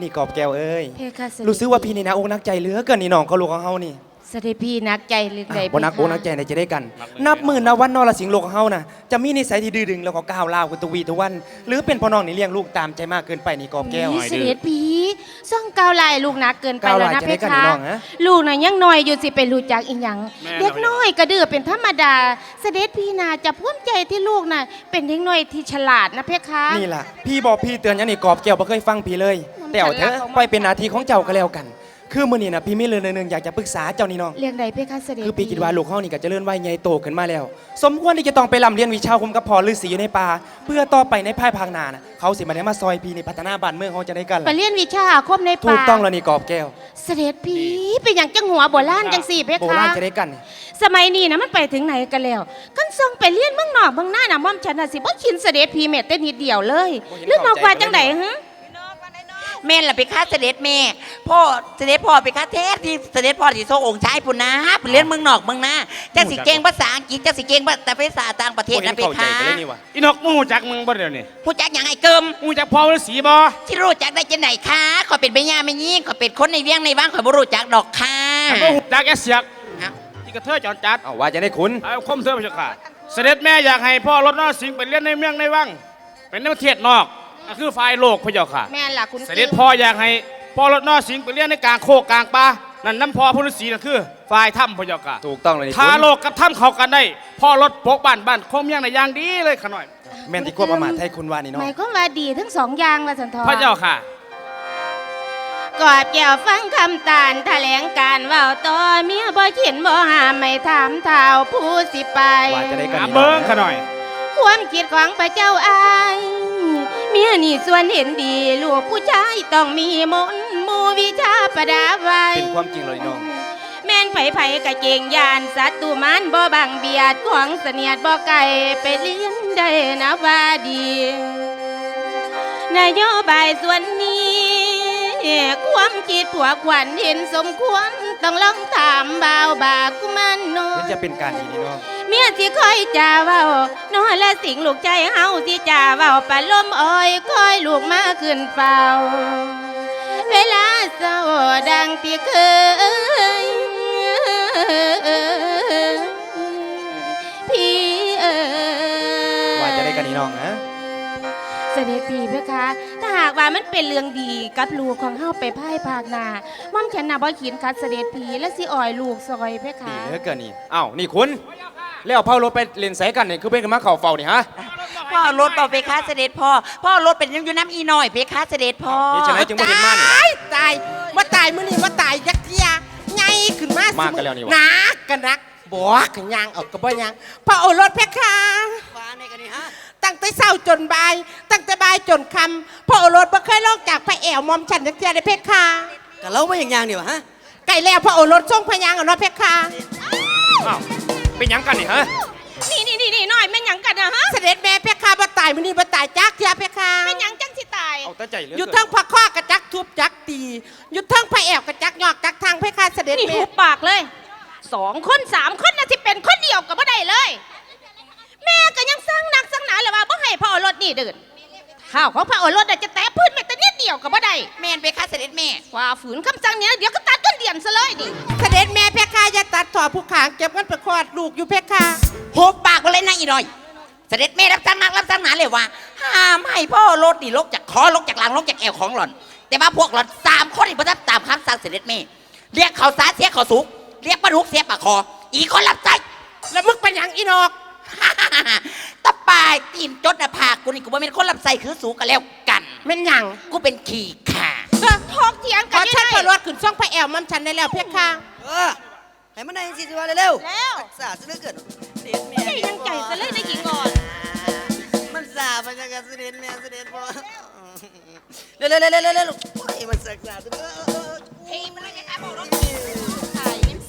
นี่กอบแก้วเอ้ยเพคะเสด็จรู้สึกว่าพี่นี่นะอกนักใจเหลือเกินนี่น้องเขาลูกของเฮานี่เสด็จพี่นักใจหรือใดบ่นักอกนักใจไหนจะได้กัน นับหมื่นนับวันนอละสิงห์โลกของเฮาน่ะจะมีนิสัยที่ดื้อดึงแล้วก็ก้าวร้าวกันตุวีทุกวัน หรือเป็นพ่อน้องนี่เลี้ยงลูกตามใจมากเกินไปนี่กอบแก้ว นี่เสด็จพี่ซ่องก้าวไล่ลูกนักเกินไปก้าวแล้วไล่นะจะเพได้กันคะ นี่น้องฮะ ลูกน่ะยังน้อยอยู่สิไปรู้จักอีหยัง แม่เด็กน้อยกระดือเป็นธรรมดา เสด็จพี่น่ะจะภูมิใจที่ลูกน่ะเป็นเด็กน้อยที่ฉลาดนะเพคะ นี่ล่ะพี่บอกพี่เตือนอยังนี่กอบแก้วบ่เคยฟังพี่เลยมัน แต่เอาเถอะฉลาดของมันปล่อยเป็นหน้าที่ของเจ้าก็แล้วกัน คือมื้อนี้น่ะพี่มีเรื่องหนึงอยากจะปรึกษาเจ้านี่น้อง เรียงใดเพคะเสด็จคือพี่คิดว่าลูกเฮานี่ก็เจริญวัยใหญ่โตขึ้นมาแล้ว สมควรที่จะต้องไปร่ำเรียนวิชาคมกับพ่อฤาษีอยู่ในป่าเพื่อต่อไปในภายภาคหน้าน่ะเขาสิมาได้มาซอยพี่นี่พัฒนาบ้านเมืองเฮาจะได้กันไปล่ะเรียนวิชาอาคมในถูป่ากต้องแล้วนี่กอบแก้วเสด็จพี่เป็นอย่างจังหัวโบราณจังสี่เพโบคะ ราณจะได้กันนี่สมัยนี้นะมันไปถึงไหนกันแล้วกันส่งไปเรียนเมืองนอกเมืองหน้าน่ะม่อมฉันน่ะสิบ่ชินเสด็จพี่แม่แต่นิดเดียวเลยเรื่องนอกว่าจังไดฮะ แม่นล่ะไปค้าเสด็จแม่ พ่อเสด็จพ่อไปค้าเทศที่เสด็จพ่อที่โซองค์ชายพุ่นนะไปเรียนเมืองนอกเมืองนาจังสิเก่งภาษาอังกฤษจังสิเก่งภาแต่ภาษาต่างประเทศบ่เห็นะนไปเข้าใจค้ากันเลยนี่วะอีนกมึงหูจักมึงบ่เดี๋ยวนี้ผู้จักอย่างไอ้เกิมมึงจักพ่อฤาษีบ่ที่รู้จักได้จังไหนคะขอยเป็นแม่ย่าแม่ยิ่งขอยเป็นคนในเวียงในบ้านขอยบ่รู้จักดอกค่ะถ้าบ่หูจักแกเสียกเอ้าที่กระเทยจอนจัดเอาว่าจะได้คุณเอาคมเสื้อพระเจ้าค่ะ เสด็จแม่อยากให้พ่อรถนอสิงห์ไปเรียนในเมืองในวังเป็นในประเทศนอก ก็คือฝ่ายโลกพระเจ้าค่ะ แม่นล่ะคุณเสด็จพ่ออยากให้พ่อรถนอสิงห์ไปเรียนในกลางโคกกลางป่านั่นน้ำพ่อพระฤาษีนั่นคือฝ่ายถ้ำพระเจ้าค่ะถูกต้องเลยนี่ถ้าคุณโลกกับถ้ำเข้ากันได้พ่อรถปกบ้านบ้านคงเมียงในอย่างดีเลยขะหน่อย แม่นที่ควบประมาทให้คุณว่านี่หน้องมายความว่าดีทั้งสองอย่างว่าสันทอพระเจ้าค่ะ กอดแก้วฟังคำตานแถลงการเว่าต่อเมียบ่เขียนบ่หามไม่ถามเท้าผู้สิไป ว่าจะได้กันอะนี่น้เบิ้องงขะหน่อย ความคิดของพระเจ้าอายเมียนี่ส่วนเห็นดีลูกผู้ชายต้องมีมนต์มูวิชาประดาไว้ เป็นความจริงเลยน้อง แม่นไผไผกะเก่งยานสัตว์ตุมันบ่บังเบียดของเสนียดบ่ไก่ไปเลี้ยงได้นะว่าดี นโยบายส่วนนี้ ความคิดผัวขวัญเห็นสมควรต้องลองถามบ่าวบากุมันโนเห็นจะเป็นการดีนี่น้องเมียสิคอยจ่าเว้านอนและสิ่งลูกใจเฮาที่จ่าเว้าปะลมอ้อยคอยลูกมาขึ้นเฝ้า เวลาเศร้าดังที่เคยพี่เอ๋ยว่าจะได้กันนี่น้องนะเสด็จพี่เพคะถ้า หากว่ามันเป็นเรื่องดีกับลูกของเฮาไปพ่ายภาคหนาม่อมฉันน่ะบ่ขีนคัดเสด็จพี่และสิอ่อยลูกซอยเพดีคะเหลือเกินนี่อ้าวนี่คุณแล้วเผารถไปเล่นไสกันนี่คือเป็นกันมาเข่าเฝ้านี่ฮะพ่อรถบ่ไปค้าเสด็จพ่อพ่อรถเป็นยังอยู่น้ำอีน้อยไปค้าเสด็จพ่อนี่ฉะนั้นจึงบ่เห็นมานี่ ตายตายว่าตายมื้อนี้ว่าตายยักเทียไงขึ้นมาสิมากกันแล้วนี่วะหนักกันนัก บอกกันยังเอากระบ่ยังพระโอรสเพคะตั้งแต่เช้าจนบ่าย ตั้งแต่บ่ายจนค่ำพระโอรสบ่เคยลอกจากพระแอวมอมฉันยักเทียเลยเพคะก็เราไม่อย่างอย่างเดียวฮะไก่แล้วพระโอรสทรงพยางเอาเนาะเพคะอ้าวเป็นหยังกันนี่ฮะนี่นี่นี่นี่น้อยแม่นหยังกันนะฮะเสด็จแม่เพคะว่าตายมื้อนี้ว่าตายจักเทียเพคะแม่นหยังจังสิตายเอาแต่ใจเหลืออยู่เกินเทั้งพระข้อกระจักทุบจักตีอยู่เทั้งพระแอวกระจักยอกจักทางเพคะเสด็จนี่แม่หูปากเลย สองคนสามคนนะที่เป็นคนเดียวกับบ่ได้เลย แม่ก็ยังสร้างหนักสร้างหนาเลยว่าบ่ให้พ่อโอรถนี่เดินข้าวของพระโอรสน่ะจะแตะพื้นแม้แต่นิดเดียวกับบ่ได้แม่นไปค้าเสด็จแม่ฝ่าฝืนคำสั่งเนี้ยเดี๋ยวก็ตัดต้นเดียนซะเลยดิเสด็จแม่เพคะอย่าตัดต่อผู้ขางเก็บเงินไปคลอดลูกอยู่เพคะโหบปากไปเลยนะอีน้อย เสด็จแม่รับสั่งนักรับสั่งหนาเลยว่าห้ามให้พ่อรถนี่ลกจากคอลกจากหลังลกจากแอวของหล่อน แต่ว่าพวกหล่อนสามคนนี่ประทับตามคำสั่งเสด็จแม่เรียกเขาสาเสียเขาสุก เรียกปลาดุกเสียปากคอ อีกคนรับใจแล้วมึงเป็นหยังอีนอก ตะปายตีนจดหน้าผากกูนี่กูบ่เป็นคนรับใส่คือสูกันแล้วกัน แม่นหยังกูเป็นขี่ข่าทอกเถียงขกัอนยังชันไงพอรถขึ้นช่องพระแอวมัมฉันได้แล้วเพคะเออให้มันได้สิสิว่าเร็วๆแล้ว สาซะเหลือเกินเด็ดแม่ไม่ได้ยังใจซะเลยนะหญิงอ่อน มันสามันยังกับเสด็จแม่เสด็จพ่อเร็วๆๆๆๆๆลูกโอ้ยมันสักสาซะเด้อ เฮ้ยมันอะไรกันครับรถ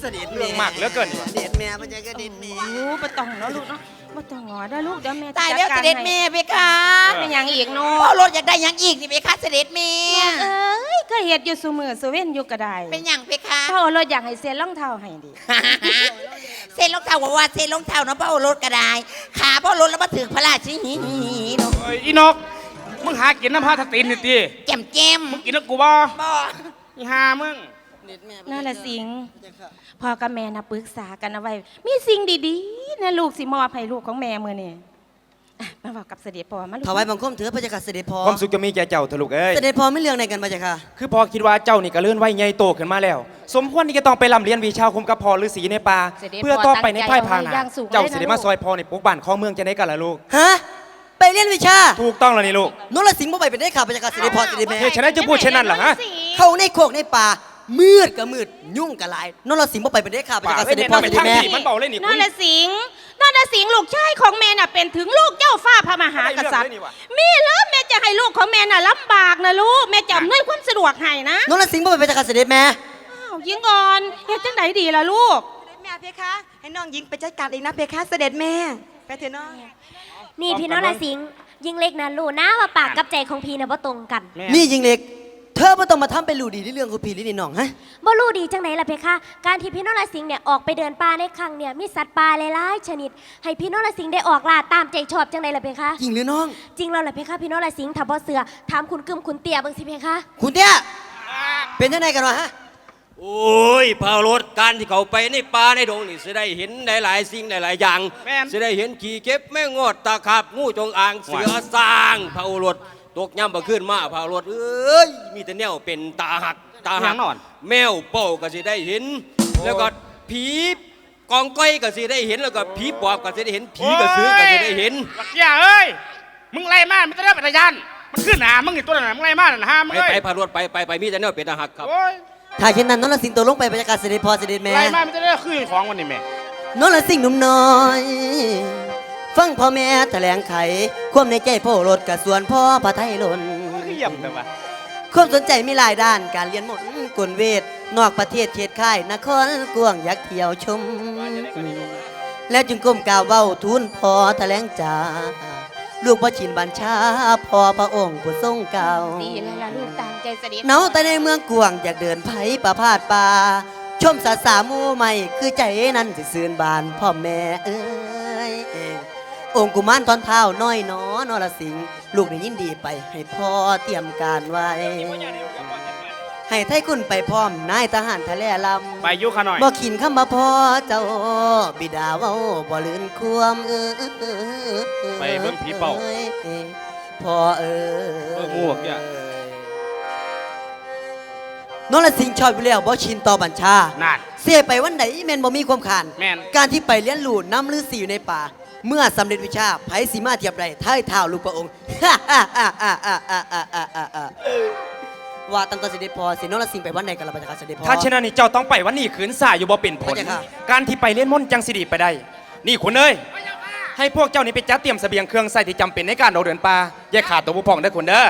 เสด็จเรื่องมากเหลือเกินนี่วะเด็ดแม่มันยังกับเด็ดแม่โอ้บ่ต้องเนาะลูกเนาะบ่ต้องงอได้อลูกเดี๋ยวแม่จะตายแล้วจัเสกรด็จแม่ไปค่ะให้เป็นหยังอีกเนาะพ่อรถอยากได้หยังอีกนี่ไปค่ะเสด็จแม่เอ้ยก็เฮ็ดอยู่ซุมื้อซุเว้นอยู่ก็ได้เป็นหยังไปค่ะ พ่อเราอยากให้เซ็นรองเท้าให้ดิเส้นรองเท้าว่าว่าเส้นรองเท้าเนาะพ่อรถก็ได้ ขาพ่อรถแล้วมาถึงพระราชินีเนาะเอ้ยอีนก มึงหากินน้ำพาทตีนนี่ตีแจมแจมมึงกินแล้วกูบ่บ่อีหามึง นั่นแหละสิงพ่อกับแม่นะปรึกษากันเอาไว้ มีสิ่งดีๆนะลูกสิมอบให้ลูกของแม่มือนี่อะมาบอกกับเสด็จพ่อมาลูกถวายบังคมถือพระเจ้าค่ะเสด็จพ่อความสุขจะมีแก่เจ้าเถอะลูกเอ้ย เสด็จพ่อไม่เรื่องในกันพระเจ้าค่ะคือพอคิดว่าเจ้านี่ก็เลื่อนไหวใหญ่โตขึ้นมาแล้ว สมควรที่จะต้องไปลำเรียนวิชาคุมกับพอฤาษีในป่าเพื่อต่อไปในภายภาคหน้าเจ้าสิได้มาซอยพอในปกบ้านข้องเมืองจะได้กันละลูก ฮะไปเรียนวิชาถูกต้องแล้วนี่ลูกนรสิงห์บ่ไปเป็นได้ข่าวพระเจ้าค่ะเสด็จพ่อเสด็จแม่เหตุฉะนั้นจะพูดเช่นนั้นเหรอฮะ เข้าในโคกในป่า มืดก็มืด ยุ่งก็หลายนรสิงห์บ่ไปเป็นได้ข่าวพระป่าเจ้าค่ะเอ้เสยด็เด็จดพ่อมาเสเป็นด็จทางแม่ที่มันเบาเลยนี่นั่คุนณแหละสิงนั่นแหละสิงลูกชายของแม่น่ะเป็นถึงลูกเจ้าฟ้าพระมหากษัตริย์ได้เรื่องเลยนี่ว่ะ มีแล้วแม่จะให้ลูกของแม่น่ะลำบากนะลูกแม่จะอำนวยความสะดวกให้นะนรสิงห์บ่ไปเป็นพระเจ้าค่ะเสด็จแม่อ้าวยิงก่อนเฮ็ดจังไดดีล่ะลูก แม่เพคะให้น้องหญิงไปจัดการเองนะเพคะเสด็จแม่ ไปเถอะน้อง นี่พี่น้องราสิงห์ยิงเล็กนะรู้นะว่าปากกับใจของพี่นะบ่ตรงกันแม่นี่ยิงเล็กเธอบ่ต้องมาทำเป็นรู้ดีในเรื่องของพี่ลินี่น้องฮะบ่รู้ดีจังไหนล่ะเพคะ การที่พี่น้องราสิงห์เนี่ยออกไปเดินป่าในครั้งเนี่ยมีสัตว์ป่าหลายๆชนิด ให้พี่น้องราสิงห์ได้ออกล่าตามใจชอบจังไหนล่ะเพคะ จริงหรือน้อง จริงแล้วล่ะเพคะ พี่น้องราสิงห์ถ้าบ่เสือถามคุณกึมคุณเตี่ยเบิ่งสิเพคะ คุณเตี้ยเป็นยังไงกันวะฮะโอ้ยพารถการที่เขาไปในป่าในดงนี่จะได้เห็นหลายๆสิ่งหลายๆอย่างแม่น จะได้เห็นขี่เก็บแม่งอดตาขับงูจงอางเสือสร้างพารถ ตกย่ำบ่ขึ้นมาพารถเอ้ยมีแต่แนวเป็นตาหักตาหักแน่นอน แมวเป่าก็สิได้เห็น แล้วก็ผีกองก้อยก็สิได้เห็นแล้วก็ผีปอบก็สิได้เห็นผีกระสือก็สิได้เห็นบักเหี้ยเอ้ยมึงไล่มามันจะได้ปัตยานมันขึ้นหนามึงอีกตัวนั้นมึงไล่มาน่ะห้ามมึงไปเอ้ยไปพารถไปไปไปมีแต่แนวเป็นตาหักครับโอ้ยถ้าเช่นนั้นนรสิงห์ตัวลงไปพระเจ้าค่ะเสด็จพ่อเสด็จแม่ไล่มามันจะได้ขึ้นของวันนี้แม่นรสิงห์หนุ่มน้อย ฟังพ่อแม่แถลงไข ความในใจพ่อรถกับส่วนพ่อพระไทยหล่นเยี่ยมแต่ว่าความสนใจมีหลายด้านการเรียนมนต์กลเวท นอกประเทศเขตค่ายนครกวางอยากเที่ยวชม แล้วจึงก้มกล่าวเว้าทูลพอแถลงจาลูกพ่อชินบัญชาพอพระองค์ผู้ทรงเก่าดีแล้วล่ะลูกตามใจเสด็จเนาแต่ในเมืองกวางอยากเดินไผประพาดป่าชมสาสาหมูใหม่คือใจนั้นสิซื่นบานพ่อแม่เอ้ย องค์กุมารทอนเท้าน้อยหนอนรสิงห์ลูกได้ยินดีไป ให้พ่อเตรียมการไว้ ให้ไทยคุณไปพร้อมนายทหารทะเลลำไปอยุขาหน่อยบ่ขินคำมาพ่อเจ้า บิดาเว้าบ่ลืนความเออไปเบิ่งผีเป่าพ่อเออเบิ่งงูอะนรสิงห์ชอบอยู่แล้วบ่ชินต่อบัญชานั่นเสียไปวันไหนแม่นบ่มีความขานแม่นการที่ไปเลี้ยนหลูน้ำลือสีอยู่ในป่า เมื่อสำเร็จวิชาไผสีมาเทียบไรท้ายเท้าลูกพระองค์ ว่าตั้งแต่เสด็จพอสินรสิงห์ไปวันไหนกันล่ะพระเจ้าค่ะเสด็จพอ ถ้าเช่นนั้นนี่เจ้าต้องไปวันนี้ขืนสายอยู่บ่เป็นผล พระเจ้าค่ะ การที่ไปเล่นมนต์จังสิริไปได้ นี่คุณเอ้ยให้พวกเจ้านี่ไปจัดเตรียมเสบียงเครื่องใส่ที่จำเป็นในการเราเดินป่าอย่าขาดตัวผู้พองได้อคุณเด้อ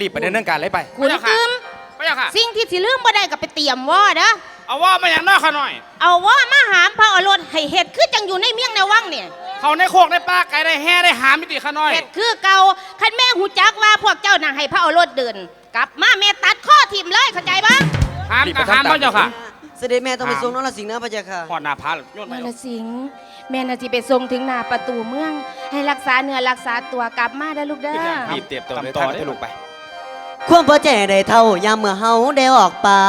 รีบไปดำเนินการเลยไปคุณกึมไปยังค่ะ สิ่งที่สิลืมบ่ได้ก็ไปเตรียมว่าเด้อเอาว่ามาอย่างน้อยขาหน่อย เอาว่ามาหามพระโอรสให้เฮ็ดคือจังอยู่ในเมียงในวังเนี่ย เขาในโคกในป่าไก่ได้แห่ได้หามิติขาน้อย เฮ็ดคือเก่าคันแม่หูจักว่าพวกเจ้าน่ะให้พระโอรสเดิน กลับมาแม่ตัดข้อทิ่มเลยเข้าใจบ่หามรีบไปกับหามทำตามพระเจ้าค่ะ เสด็จแม่ต้องไปส่งนรสิงห์นะพระเจ้าค่ะ พอดหน้าพาโยนไปนั่นละสิงห์แม่น่ะสิไปส่งถึงหน้าประตูเมือง ให้รักษาเนื้อรักษาตัวกลับมาเด้อลูกเด้อรีบเตรียมตัวเลยท่านทะลุไป ความพอใจได้เท่ายามเมื่อเฮาได้ออกป่า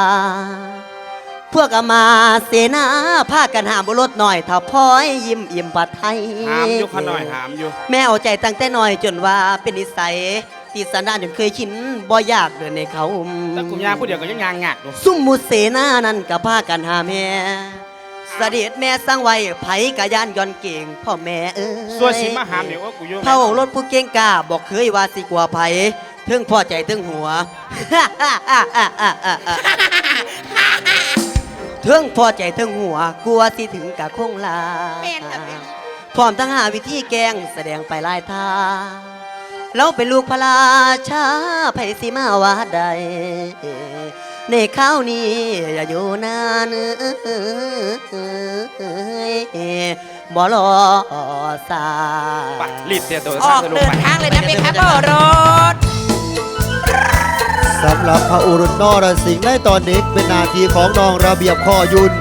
พวกอามาเสนาพากันหามบุรถหน่อยถ้าพ้อยยิ้มอิ่มผัดไทยหามอยู่ขาน้อยหามอยู่ แม่เอาใจตั้งแต่น้อยจนว่าเป็นนิสัยที่สันดานจนเคยชินบ่อยากเดินในเขาแต่กลุ่มยางผู้เดียวก็ยังยางงักอยู่ซุ่มมุเสนานั่นก็พากันหาแม่เสด็จแม่สร้างไว้ไผกะยานย้อนเก่งพ่อแม่เอ้ยส่วนสีมาหามเนี่ยว่ากูโยนเผารถผู้เก่งกล้าบอกเคยว่าสิกว่าไผถึงพ่อใจถึงหัว ถึงพ่อใจถึงหัวกลัวสิถึงกะคงลาแม่นค่ะแม่น พร้อมทั้งหาวิธีแกล้งแสดงไปหลายทางเราเป็นลูกพระราชาไผสิมาว่าใด ในข้าวนี้อย่าอยู่นานบ่รอสาไปรีบเตรียมตัวอท่าอนกทะลุเดินไป ทางเลยนะเพคะพ่อรถ สำหรับพระอุรุษนรสิงห์ในตอนนี้เป็นนาทีของน้องระเบียบข้อยุน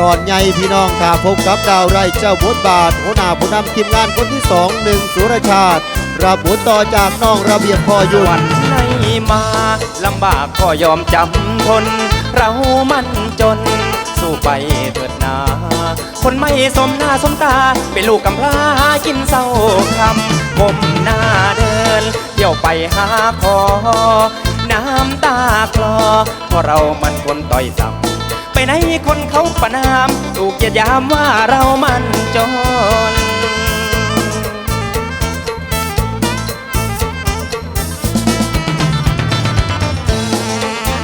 ตอนใหญ่พี่น้องค่ะพบกับดาวไร่เจ้าบทบาทหัวหน้าผู้นำทีมงานคนที่สองหนึ่งสุรชาติ รับบทต่อจากน้องระเบียบพ่อยุนในมาลำบากก็ยอมจำทน เรามันจน สู้ไปเถิดนา คนไม่สมหน้าสมตา เป็นลูกกำพร้ากินเศร้าคำก้มหน้าเดินเที่ยวไปหาคอ น้ำตาคลอ เพราะเรามันคนต่อยต่ำไปไหนคนเขาประนาม ถูกเหยียดยามว่าเรามันจน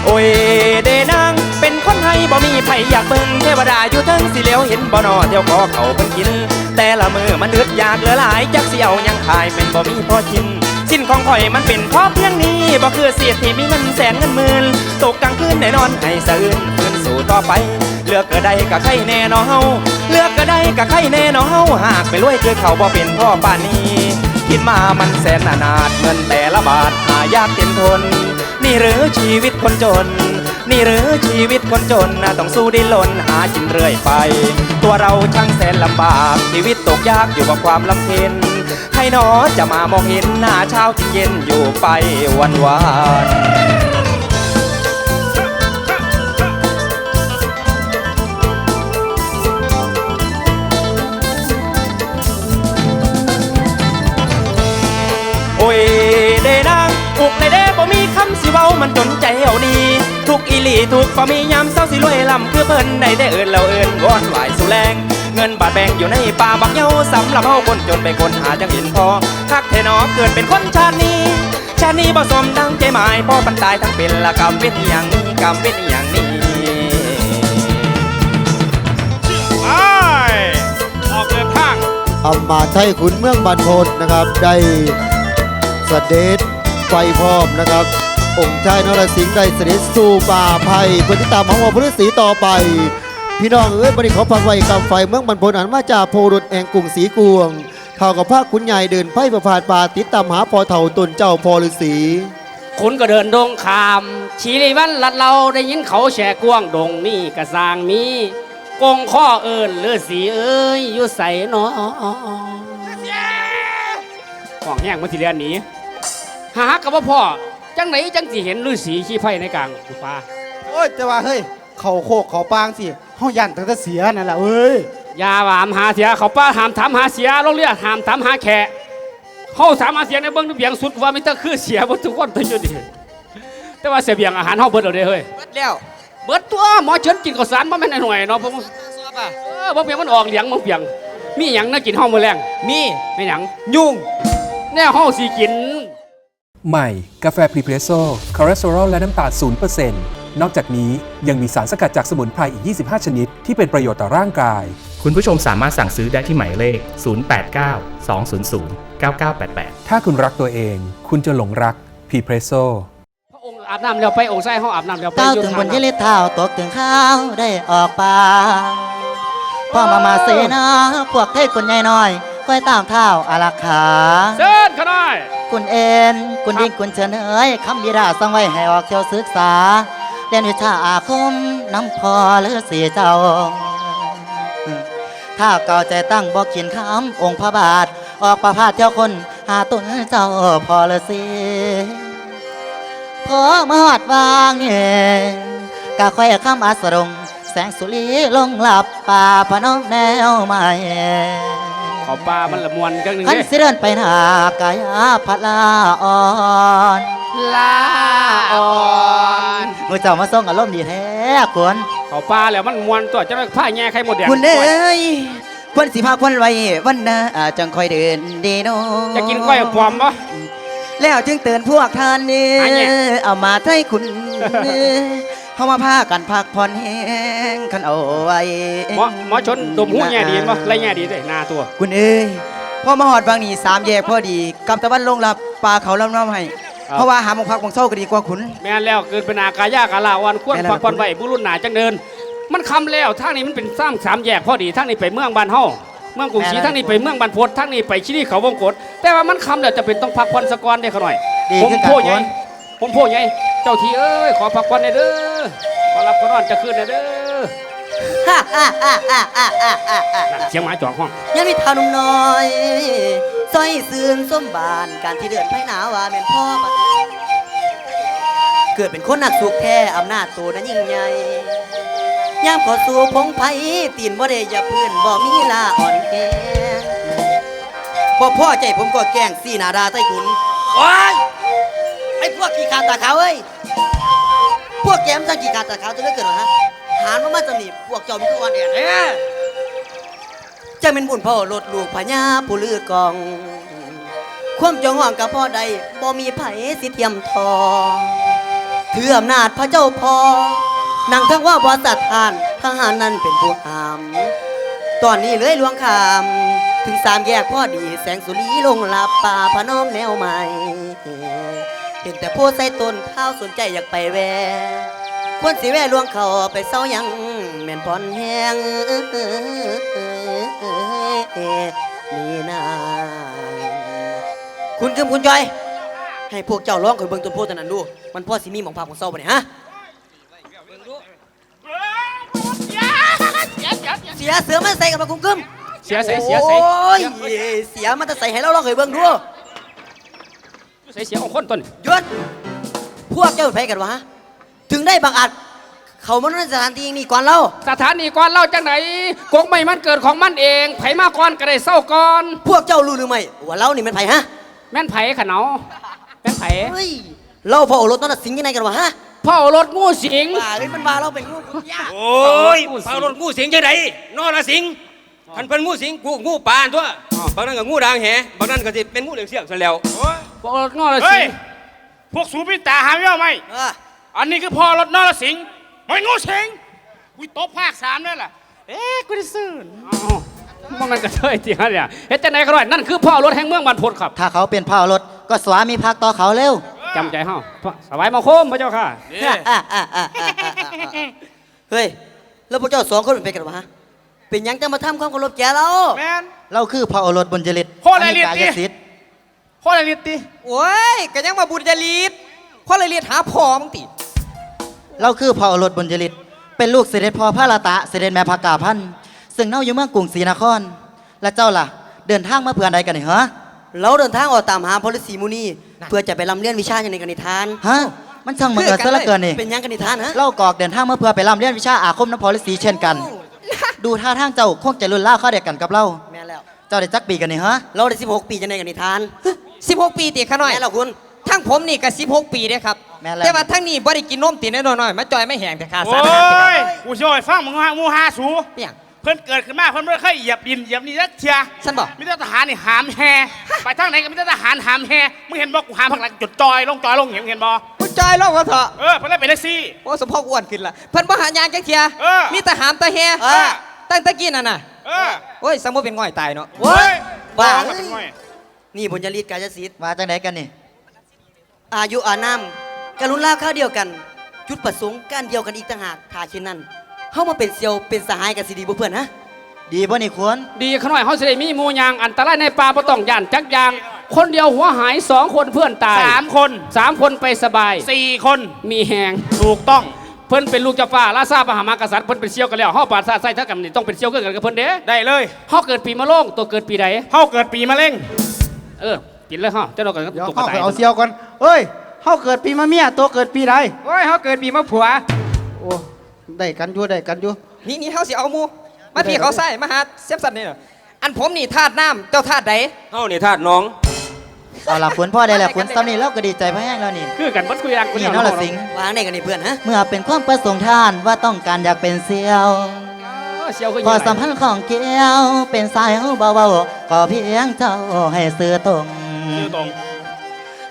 โอ้ยเดนางเป็นคนให้บ่มีไผอยากเบิ่งเทวดาอยู่เทั้งสิเหลียวเห็นบ่นอเที่ยวขอเขาเพิ่นกิน แต่ละมือมันเดือดอยากเหลือหลายจักเสียวยังขายเป็นบ่มีพอกิน สิ้นของข่อยมันเป็นเพราะเพียงนี้บ่คือเสียที่มีเงินแสนเงินหมื่นตกกลางคืนแน่นอนให้สะอื้นฟื้นสู่ต่อไป เลือกก็ได้ก็ใครแน่นอนเฮาเลือกก็ได้ก็ใครแน่นอนเฮาหากไปรวยคือเขาบ่เป็นพ่อป่านนี้คิดมามันแสนอนาถเงินแต่ละบาทหายากเต็มทน นี่หรือชีวิตคนจน นี่หรือชีวิตคนจนนะต้องสู้ดิ้นรนหากินเรื่อยไป ตัวเราช่างแสนลำบากชีวิตตกยากอยู่กับความลำเค็น ใครหนอจะมามองเห็นหน้าเช้ากินเย็นอยู่ไปวันวานโอ้ย เว้ามันจนใจเอานีทุกอีหลีทุกฝ่ามียามเศร้าสิรวยลำคือเพิ่นได้แต่เอิ้นเราเอิ้นวอนไหวสู่แรงเงินบาทแบ่งอยู่ในป่าบักเหย้าสำหรับเฮาคนจนไปคนหาจังเห็นพอคักแท้หนอเกิดเป็นคนชาตินี้ ชาตินี้บ่สมดังใจหมายพ่อปันตายทั้งเป็นละกรรมเวทอย่างนี้กรรมเวทอย่างนี้ไปออกเดินทางอำมาไทยขุนเมืองบันพตนะครับ ได้สเสด็จไฟพร้อมนะครับ องค์ชายนรสิงห์ได้เสด็จสู่ป่าภัยเพื่อที่ตามหาว่าพฤษีต่อไป พี่น้องเอ้ยบันนี้เขาพักไว้กำไฟเมืองบันพตอันมาจากโพรดแองกรุงศรีกวงเท่ากับภาคคุณใหญ่เดินไพ่ประพาดป่าติดตามหาพอเถ่าตนเจ้าพอฤษีขุนก็เดินดงขามชีริวันลัดเราได้ยินเขาแช่กว้างดงนี่กระสร้างมีกงข้อเอิญเลือสีเอ้ยอยู่ใส่นอของแห้งมันสิเรียนหนีหากับว่าพ่อ จังไหนจังสิเห็นฤาษีขี้ไผ่ในกลางป่าโอ้ยแต่ว่าเฮ้ย เขาโคกเขาปางสิเฮายันตั้งแต่เสียนั่นแหละเอ้ยอยาหวามหาเสียเขาป้าหามถามหาเสียลงเรียกหามถามหาแขกเขาถามหาเสียในเบิ้งเบียงสุดว่าไม่ต้องคือเสียบทุกคนตัวอยู่ดีแต่ว่าเสียเบียงอาหารเฮาเบิดเอาเด้เฮ้ยเบิดแล้วเบิดตัวหมอเชิญกินข้าวสารบ่แม่นหน่อยๆเนาะผมเออบ่เพียงมันออกเหลียงบ่เพียงมีหยังน่ากินเฮามื้อแรงมีไม่หยังยุ่งแน่เฮาสิกิน ใหม่ กาแฟพรีเพรสโซ่คอเลสเตอรอลและน้ำตาล0%นอกจากนี้ยังมีสารสกัดจากสมุนไพรอีก 25 ชนิด ที่เป็นประโยชน์ต่อร่างกาย คุณผู้ชมสามารถสั่งซื้อได้ที่หมายเลข 089 200 9988 ถ้าคุณรักตัวเอง คุณจะหลงรักพรีเพรสโซ่พระองค์อาบน้ำแล้วไปองค์ชายเฮาอาบน้ำแล้วไปก้าวอยู่ถึงทบนยี่เลเท้าตกถึงข้าวได้ออกป่าพ่อมามาเสนาพวกเทศคนใหญ่น้อยก้อยตามเท้าอารักขาเชิญเขาหน่อย กุนเอ็นกุนดิ้งกุนเชิญเอ๋ยคำบิดาสั่งไว้ให้ออกเที่ยวศึกษาเรียนวิชาอาคมน้ำพอหรือเสียเจ้า ถ้าเก่าใจตั้งบอกขินคำองค์พระบาท ออกประพาสเที่ยวคนหาตุนเจ้าพอละสิพอมาหอดวางเองกะค่อยคำอาสรง แสงสุรีลงหลับป่าพน้องแนวใหม่ เขาปลามันละมวนจังหนึงขันเด้สิเดินไปหนากายาพัดลาอ่อนลาอ่อนมือเจ้ามาส่งอารมณ์ดีแท้ควรเขาปลาแล้วมันมวนตัวจะได้ผ้าแง่ไข่หมดแดงคุณเอ้ยควรสิพาควรไว้วันหน้าจังคอยเดินดีโนจะกินก้อยปลอมปะแล้วจึงเตือนพวกท่านนี่อันเนี้ยเอามาให้คุณ เขามาพากันพักผ่อนแห้งคันเอาไว้หมอหมอชนดมหูแง่ดีปะไรแง่ดีเลยหน้าตัว คุณเอ้ยพอมาหอดบางนี่สามแยกพอดีกับตะวันลงหลับปลาเขาลำน้ำให้ครับเพราะว่าหาหมองพักหมองเศร้าก็ดีกว่าคุณแม่นแล้วเกินเป็นอากายากาลาวันควรแม่นแล้วพักผ่อนไว้บุรุษหนาจังเดิน มันคำแล้วทางนี้มันเป็นสร้างสามแยกพอดีทางนี้ไปเมืองบ้านเฮาเมืองกรุงศรีทางนี้ไปเมืองบ้านพดทางนี้ไปชิลีเขาวงกฏแต่ว่ามันคำแล้วจะเป็นต้องพักผ่อนสะกอนได้เขาหน่อยดีผมคือโพการไงควร ผมโพไงเจ้าทีเอ้ยขอพักผ่อนหน่อยเด้อขอรับขอนอนจะคืนหน่อยเด้อเสียงหมาจอกห้องยังมีทานุ่มน้อยซอยซืนส้มบานการที่เดือนไผ่หนาวว่าแม่นพ่อปะเกิดเป็นคนนักสุขแท้อำนาจตัวนั้นยิ่งใหญ่ยามขอสู่พงไผ่ตีนบ่ได้อย่าพื้นบ่มีลาอ่อนแอบ่พ่อใจผมก็แกล้งสีหนาดาใต้ขุนโอ้ยไอ้พว กขี้ขาตาขาวเอ้ยพวกแกมนสังกี่ขาดตาขาวจะเลิกเกิดหรอฮะหารมามาจะหนีพวกเจ้ามีทุกวันเดียเอ้ยจะเป็นบุญพ่อลดลูกพญาผู้ลือกอง ความจองหวังกับพ่อใดบ่มีไผสิเทียมทองถืออำนาจพระเจ้าพอนังทั้งว่าบริษัททานทหารนั้นเป็นผู้หาม ตอนนี้เลยหลวงคาม ถึงสามแยกพ่อดีแสงสุรีลงลาป่าพระน้อมแนวใหม่ เห็นแต่โพใส่ต้นข้าวสนใจอยากไปแวะควรสิแวะลวงเขาไปเศร้ายังแม่นพรแห้งนี่นาคุณกึมคุณจอย ให้พวกเจ้าร้องคอยเบิ่งต้นโพต้นนั้นดู มันพ่อสิมีหมองภาพของเศร้าปะเนี่ยฮะ เสียเสือมันใส่กับมาคุ้มกึมเสียใส่เสียใส่โอ้ยเสียมันจะใส่ให้เราลองเคยเบิ่งดู ใส่เสียของคนต้นหยุดพวกเจ้าไปกันวะถึงได้บังอาจเขามาในสถานที่นี้ก่อนเราสถานีก่อนเล่าจังไหนกกไม่มันเกิดของมันเองไผมาก่อนก็ได้เศร้าก่อน พวกเจ้ารู้หรือไม่ว่าเรานี่มันไผฮะ แม่นไผขะเนาแม่นไผเฮ้ยเราพอโอรสนั่นนะสิงยังไงกันวะฮะพ่อรถงูสิงบ้าเลยมันบ้าเราเป็นงูยาโอ้ยเผารถงูสิงจังไดนอละสิงคันเป็นงูสิงกูงูปานตัวบางนั้นก็งูด่างแหบางนั้นก็สิเป็นงูเหลืองเสียงซะแล้ว พ่อรถงูละเฮ้สิย งพวกสูบพิตาหาไม่เอาไหม เอออันนี้คือพ่อรถนรสิงห์ไม่งูสิงกุยตบภาคสามนั่นแหละเอ๊ะกูได้ซื้ออ้าวบ่แมันกระเทยจริงฮะเนี่ยเฮ็ดจังไหนก็ได้นั่นคือพ่อรถแห่งเมืองบานพดครับถ้าเขาเป็นพ่อรถก็สวามีพักต่อเขาเร็วจำใจเฮาสบายมาโคมพระเจ้าค่ะอะอะอะอะอะอะอะเฮ้ย แล้วพวกเจ้าสองคนเป็นไปกันวะฮะเป็นหยังจะมาทำความเคารพแกเรา แมน เราคือพ่อโอรสบุญจริตโคตรละเอียดอันดินี้กายสิทธิ์ โคตรลิตติโอ้ยก็ยังมาบุญจรีตเพราะเลยเรียนหาพ่อมึงติเราคือพ่อโอรสบุญจริต เป็นลูกเสด็จพ่อพระลาตะเสด็จแม่พากาพันธ์ซึ่งเน่าอยู่เมืองกรุงศรีนคร และเจ้าล่ะ เดินทางมาเพื่อใดกันนี่ฮะเราเดินทางออกตามหาพระฤาษีมุนี เพื่อจะไปรำเลียนวิชาอย่างในกนิทานฮะมันช่างบังเอิญซะเหลือเกินนี่เป็นหยังกนิทานฮะเล่ากอกเดินทางมาเพื่อไปร่ำเรียนวิชาอาคมน้ำพอฤาษีเช่นกัน ดูท่าทางเจ้าคงจะรุ่นล่าเข้าเดียวกันกับเรา แม่นแล้ว เจ้าได้จักปีกันนี่ฮะเราได้16 ปีจะในกนิทาน 16 ปีติขาน้อยแม่นแล้วคุณ ทั้งผมนี่ก็16 ปีเด้ครับ แม่นแล้ว แต่ว่าทั้งนี้บ่ได้กินนมตินน้อยๆมาจอยไม่แห้งแต่ขาดโอ้สารอาหารติครับยกูช่วยฟังมึงฮะมูฮาสูเปียงเพิ่นเกิดขึ้นมาเพิ่นไม่เคยเหยียบดินเหยียบนี่จักเทียฉันบอกมิตรทหารนี่หามแฮไปทางไหนก็มิตรทหารหามแฮมึงเห็นบ่กูหามพักหลังจุดจอยลงจอยลงเห็นเห็นบ่กูจอยลงก็เถอะเออเพิ่นเลยเป็นแท็กซี่ โอ้สมพ่ออ้วนขึ้นละเพิ่นบ่หายางจักเทียเออมีแต่หามแต่แฮเออ ตั้งแตะกี้นั่นน่ะเออโอ้ยสมมุติเป็นง่อยตายเนาะเฮ้ยบ้า บ้าเป็นไง นี่บุญญาลิศกายสิทธิ์มาจากไหนกันนี่อายุอานามกรุณาข้าวเดียวกัน จุดประสงค์การเดียวกันอีกต่างหากถ้าเช่นนั้นเฮามาเป็นเซียวเป็นสหายกันสิดีบ่เพื่อนฮะดีป่ะนี่ควรดีขน้อยเฮาสิได้มีหมู่ยางอันตรายในป่าบ่ต้องย่านจักอยาง คนเดียวหัวหายสองคนเพื่อนตายสามคนสามคนไปสบายสี่คนมีแหงถูกต้องเพิ่นเป็นลูกเจ้าฟ้าราชาพระมหากษัตริย์เพิ่นเป็นเซี่ยวกันแล้วเฮาปราดซาใส่เท่ากันนี่ต้องเป็นเซี่ยวกันกับเพิ่นเด้ได้เลยเฮาเกิดปีมะโรงตัวเกิดปีใดเฮาเกิดปีมะเร็ง เออกินเลยเฮาเจ้าดอกกันเดี๋ยวตกกเข้าระไปต่ายเอาเซียวก่อนเอ้ยเฮาเกิดปีมะเมียตัวเกิดปีใดโอ้ยเฮาเกิดปีมะผัว โอ้ได้กันอยู่ได้กันอยู่ นี่นี่เฮาสิเอาหมูมาพี่เขาใส่มาหาเสียบสันนี่เหรออันผมนี่ธาตุน้ำเจ้าธาตุใดเฮานี่ธาตุน้องเอาล่ะควรพ่อได้แล้วควรซ้ำนี่เราก็ดีใจพะแห้งแล้วนี่ คือกันบัดคุยอย่างนี่เนาะละสิงห์วางได้กันนี่เพื่อนฮะ เมื่อเป็นความประสงค์ท่านว่าต้องการอยากเป็นเซียว เซี่ยวคือพอสัมพันธ์ของเกี้ยวเป็นสายเบาๆก็เพียงเจ้าให้ซื้อตรงชื่อตรง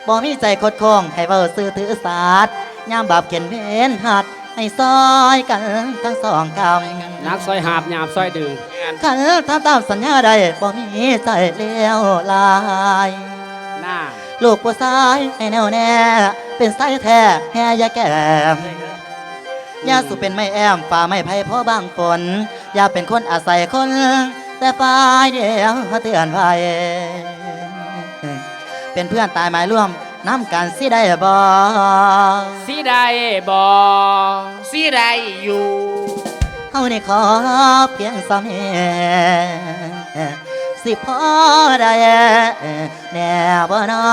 บ่มีใจคดคองให้เบาซื้อถือศาสตร์ยามบาปเขียนเว้นหัดให้ซอยกันทั้งสองกำนักซอยหาบหยาบซอยดึงขันทำตามสัญญาใดบ่มีใจเลี้ยวลายหน้าลูกผู้ชายให้แน่วแน่เป็นสายแท้แห่ยาแก้มอย่าสุเป็นไม่แอมฝ่าไม่ไพ่เพราะบางฝน อย่าเป็นคนอาศัยคน แต่ฝ่ายเดียวเตือนไว้เป็นเพื่อนตายหมายร่วมน้ำกันสิได้บ่สีใดบ่สีใดอยู่เฮาเอาในขอเพียงสามแห่สิพอได้แน่บ่นอ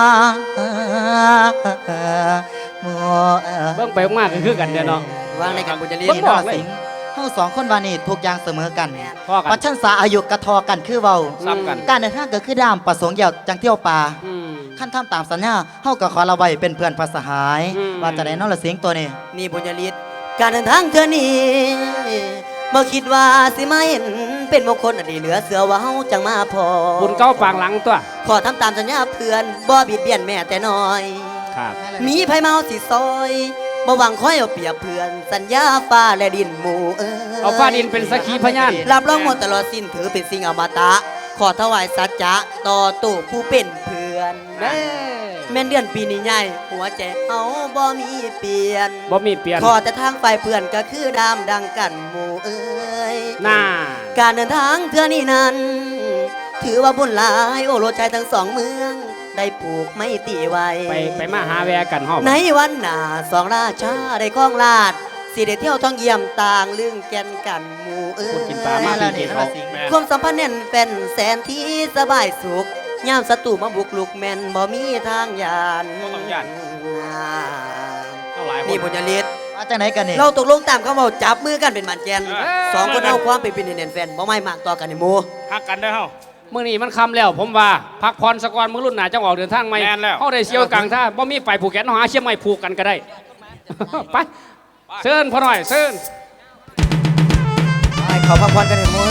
มัวเบิ่งไปมากก็คือกันเด้อเนาะวางในกันบุญจริเบิ่งบอกเลย เฮาสองคนว่านี่ทุกอย่างเสมอกันพอกันปัจชันสาอายุกระทอกันคือเว้าซ้ำกัน การเดินทางก็คือดามประสงค์อยากจังเที่ยวป่าอืม ขั้นทำตามสัญญาเฮาก็ขอละไว้เป็นเพื่อนพระสหาย อืม ว่าจะได้นอละเสียงตัวนี้ นี่บุญญาลิศการเดินทางเธอนี้บ่คิดว่าสิมาเห็นเป็นมงคลอดีเหลือเสือว่าเฮาจังมาพอบุญเก้าปางหลังตัว ขอทำตามสัญญาเพื่อนบ่บิดเบียนแม่แต่น้อย ครับ มีไผเมาสิซอย บ่หวังคอยเอาเปรียบเพื่อน สัญญาฟ้าและดินหมู่เออเอาฟ้าดินเป็นสักขีพยานรับรองหมดตลอดสิ้นถือเป็นสิ่งอมตะ ขอถวายสัจจะต่อตู้ผู้เป็นเพื่อนแม่นเดือนปีนี้ใหญ่หัวใจเอาบ่มีเปลี่ยนบ่มีเปลี่ยนขอแต่ทางไปเพื่อนก็คือดามดังกันหมู่เอ้ยน่าการเดินทางเทื่อนี้นั้น ถือว่าบุญหลายโอ้โลดใจทั้งสองเมือง ได้ปลูกไม่ตีไว้ ไปไปมาหาแวกันหอบในวันหน้าสองราชาได้คล้องลาดสิได้เที่ยวท่องเยี่ยมต่างลึงแก่นกันหมู่เอ้ยกินปลามาพี่กินเขาแม่ความสัมพันธ์แน่นแฟนแสนที่สบายสุขยามศัตรูมาบุกลุกแม่นบ่มีทางยานบ่ต้องย่านเอาหลายคนนี่บุญญาลิศว่าจังไหนกันนี่เราตกลงตามเขาบอกจับมือกันเป็นหมันแกนเออสองคนเอาความเป็นเป็นเน่นๆแฟนบ่ไม่มากต่อกันในหมู่ฮักกันได้อเฮา มื้อนี้มันคำแล้วผมว่าพักผ่อนสะก่อนมื้อรุ่นหน้าจังออกเดินทางใหม่แม่นแล้วเฮาได้เชี่ยวกลางท่าบ่มีไปผูกแขนเฮาหาเชี่ยไม้ผูกกันก็ได้ ไปเชิญพ่อหน่อยเชิญขอพักผ่อนกันเถอะมู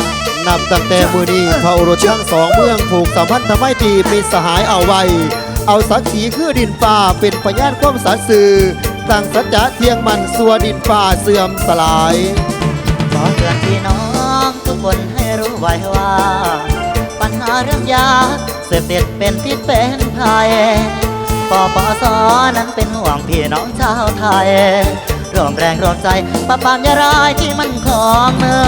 นับตั้งแต่มือนี้พระโอรสทั้งสองเมืองผูกสัมพันธไมตรีมีสหายเอาไว้ เอาศักดิ์ศรีคือดินฟ้าเป็นพยานความสัตย์สื่อตั้งสัจจะเที่ยงมันสัวดินฟ้าเสื่อมสลาย ขอเตือนพี่น้องทุกคนให้รู้ไว้ว่า ปัญหาเรื่องยา เสพติดเป็นพิษเป็นภัยปปสนั้นเป็นห่วงพี่น้องชาวไทยร่วมแรงร่วมใจปราบปรามยาร้ายที่มันของเมือ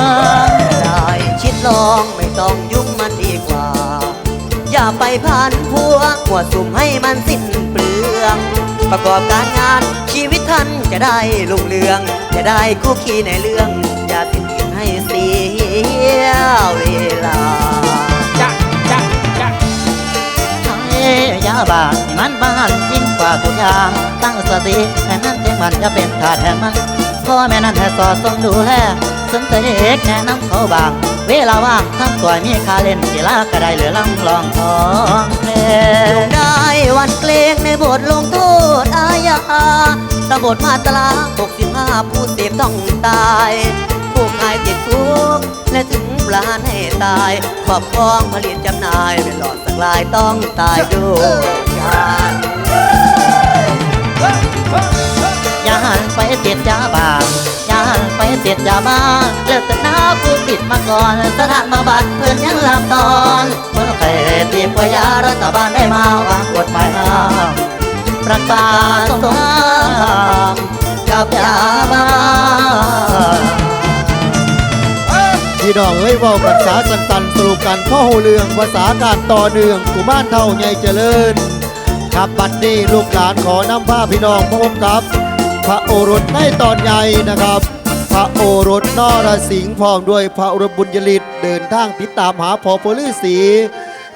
งได้ชิดลองไม่ต้องยุ่งมันดีกว่า อย่าไปผ่านพัวกหัวสุ่มให้มันสิ้นเปลือง ประกอบการงานชีวิตท่านจะได้ลุ่งเรือง จะได้คู่คีในเรื่อง อย่าติดกินให้เสียเวลา ยาบาที่มันบ้านยิ่งกว่าทุกอย่าง ตั้งสติให้มันเต็มมันจะเป็นขาดแทนมันพ่อแม่นั้นให้สอดส่องดูแลสนใจเด็กแนะนำเขาบาง เวลาว่างทำตัวมีคาเล่นกีฬาก็ได้เหลือลำลองทองเพลงได้วันเกลงในบทลงโทษอาญาตบทมาตรา65ผู้เสพต้องตาย ผู้ขายติดคุกและถึงปลานให้ตายครอบครองผลิตจำหน่ายเป็นหลอดสักลายต้องตายด้วยกันยาหันไปเสียดยาบาอย่าหันไปเสียดยาบ้าเลิกแต่หน้าผู้ปิดมาก่อนสถานบำบัดเพื่อนยังหลับนอนเมื่อใครตีปยารัฐบาลได้มาวางกฎหมายห้ามประกาศสงครามกับยาบ้า พี่น้องเอ้ยว้ากันสาสันสันสรุปกันพ่อหูเรืองภาษาการต่อเนื่องกุมารเท่าใหญ่เจริญครับบัดนี้ลูกหลานขอนำพาพี่น้องพบกับ พระโอรสในตอนใหญ่นะครับ พระโอรสนรสิงห์พร้อมด้วยพระอรบุญยฤทธิ์เดินทางติดตามหาพอพลือสี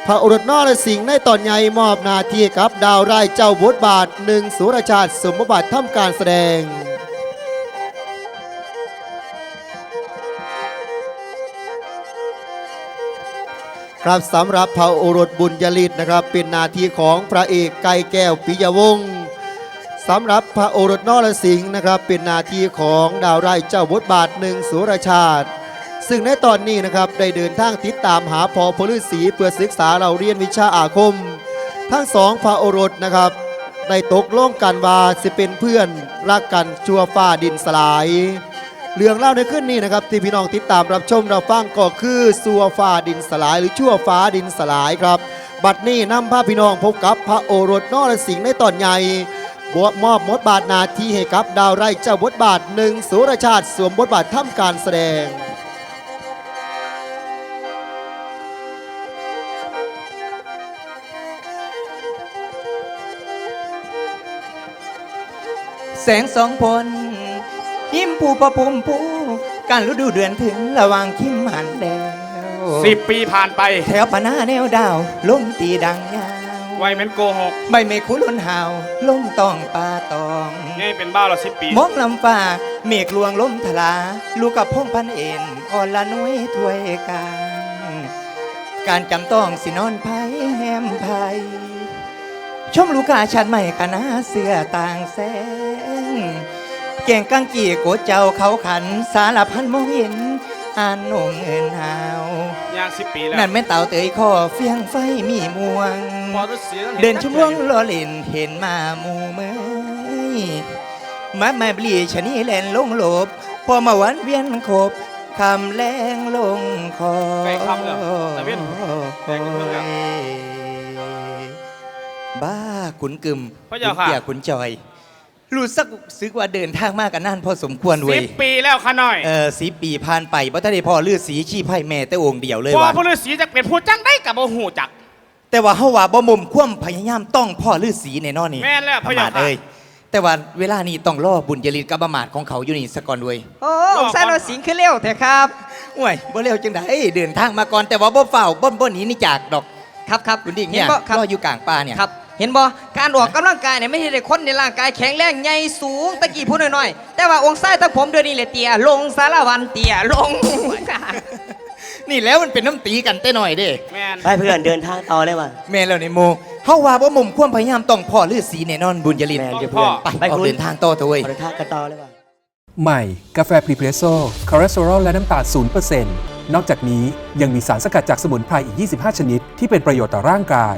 พระโอรสนรสิงห์ในตอนใหญ่มอบหน้าที่กับดาวไร่เจ้าบทบาทหนึ่งสุรชาติสมบัติทำการแสดง ครับสำหรับพระโอรสบุญยฤทธิ์นะครับ เป็นนาทีของพระเอกไก่แก้วปิยวงศ์สำหรับพระโอรสนรสิงห์นะครับ เป็นนาทีของดาวไร่เจ้าบทบาทหนึ่งสุรชาติ ซึ่งในตอนนี้นะครับได้เดินทางติดตามหาพอพลือสีเพื่อศึกษาเราเรียนวิชาอาคม ทั้งสองพระโอรสนะครับได้ตกลงกันว่าจะเป็นเพื่อนรักกันชั่วฟ้าดินสลาย เรื่องเล่าในขึ้นนี้นะครับที่พี่น้องติดตามรับชมรับฟังก็คือสัวฟ้าดินสลาย หรือชั่วฟ้าดินสลายครับ บัดนี้นำพาพี่น้องพบกับพระโอรสนรสิงห์ในตอนใหญ่บวมอบบทบาทนาที่ให้กับดาวไร่เจ้าบทบาทหนึ่งสุรชาติสวมบทบาททำการแสดงแสงสองพล ยิ้มผู้ประพุมผู้กการฤดูเดือนถึงระหวังคิมหันแดวสิบปีผ่านไป แถวปะหน้าแนวดาวลมตีดังยาวไวเหม็นโกหกใบเมฆคุล้นหาวลมตองปลาตองนี่เป็นบ้าเราสิบปีมองลำฟ้าเมฆลวงลมทลา ลูกกับพงพันเอ็นอ่อนละน้อยถวยกันการจำต้องสินอนไผ่แฮมไผ่ชมลูกกาชันใหม่กะนาเสื้อต่างแสงแกงกังกี่โกดเจ้าเขาขัน สารพันมองเห็นอ่านหนงเงินหาวย่างสิบปีแล้วนั่นแม่นเต่าเตยคอเฟียงไฟมีมวง พอตัวเสียเดินชุ่มวงล้อเล่นเห็นมาหมูเมยมาแม่บลีชะนีแลนลงหลบ พอมาวันเวียนครบคำแรงลงคอใกล้คำแล้วแต่เวียนแดงเป็นเพื่อนแล้ว บ้าขุนกึมพระเจ้าค่ะ ขุนเตี่ยขุนจอย รู้สักซึกว่าเดินทางมากกันนั่นพอสมควรเว้สิยบปีแล้วขาน้อยเออสีปีผ่านไปบ่ทันได้พอลือสีชี้ไพ่แม่แต่องค์เดียวเลยพอว่ะพระฤาษีจะเป็นผู้จังได้กับโอหูจัก แต่ว่าเฮาว่าบ่มุมคว่ำพยายามต้องพ่อลือสีแน่นอนนี่แม่นแล้วพระประเจ้ามาทค่ะเอ้ยแต่ว่าเวลานี้ต้องรอบุญยริตกับประมาทของเขาอยู่นี่สะก่อนเว้ยโอ้องค์ชายนรสิงห์คือเร็วแต่ครับ โอ้ยบ่เร็วจังไดเดินทางมาก่อนแต่ว่าบ่เฝ้าบ่บ่หนีนี่จากดอกครับครับคุณดิ่งเห็เนี่ยนบ่ครับ รออยู่กลางป่าเนี่ย ครับ เห็นบ่การออกกำลังกายเนี่ยไม่ใช่ได้คนในร่างกายแข็งแรงใหญ่สูงตะกี้พูดน้อยๆแต่ว่าองค์ชายตะผมเดือนนี้เลยเตียลงสารวันเตียลงนี่แล้วมันเป็นน้ำตีกันแต่หน่อยเด้แม่นไปเพื่อนเดินทางต่อเลยว่ะแม่นแล้วนี่โมเฮาว่าบ่มุมความพยายามต้องพ่อลือสีแน่นอนบุญยริตแม่นต้องเดี๋ยวพ่เพื่ออนไปออกเดินทางต่อเถอะเว้ยเดินทางกันต่อเลยว่ะใหม่ กาแฟพรีเพรสโซ่คอเลสเตอรอลและน้ำตาล0%นนอกจากนี้ยังมีสารสกัดจากสมุนไพรอีก 25 ชนิด ที่เป็นประโยชน์ต่อร่างกาย